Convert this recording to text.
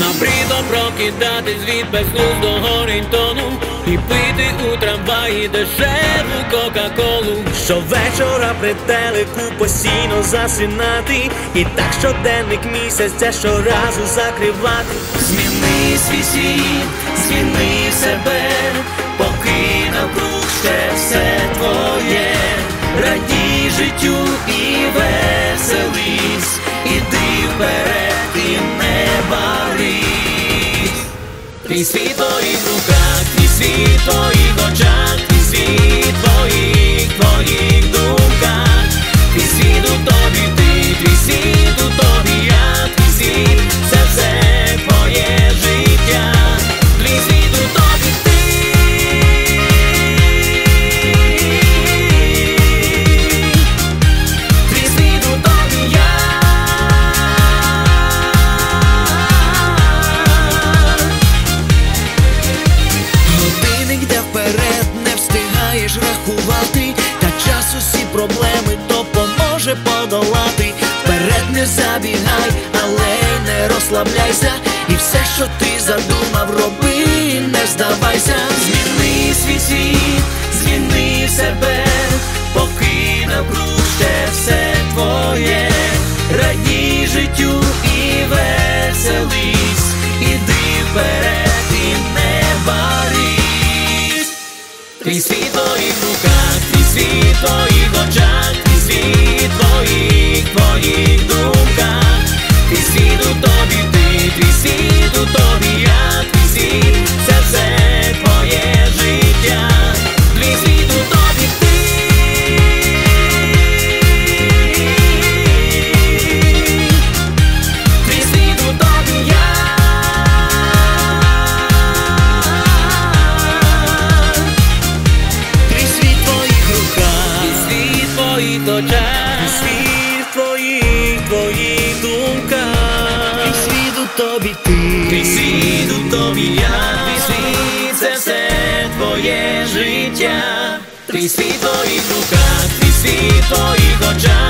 Набридо прокидатись від безглуздого рінтону І пити у трамваї дешеву кока-колу. Щовечора при телеку постійно засинати. І так щоденник місяця щоразу закривати. Зміни свій світ, зміни себе, поки навкруг ще все твоє, радій життю і веселись, Твій світ в твоїх руках, твій світ проблеми допоможе подолати. Вперед не забігай, але й не розслабляйся. І все, що ти задумав, роби, не здавайся. Зміни свій світ, зміни себе, поки навкруг все твоє, радій життю і тобі ти, твій світ у тобі я, твій світ це все твоє життя, твій світ у тобі ти. Твій світ у тобі я. Твій світ в твоїх руках. Твій світ в твоїх очах. твій Світ тобі ти. Твій світ тобі я, твій світ це все твоє життя, твій світ твоїх руках, твій світ твоїх очах.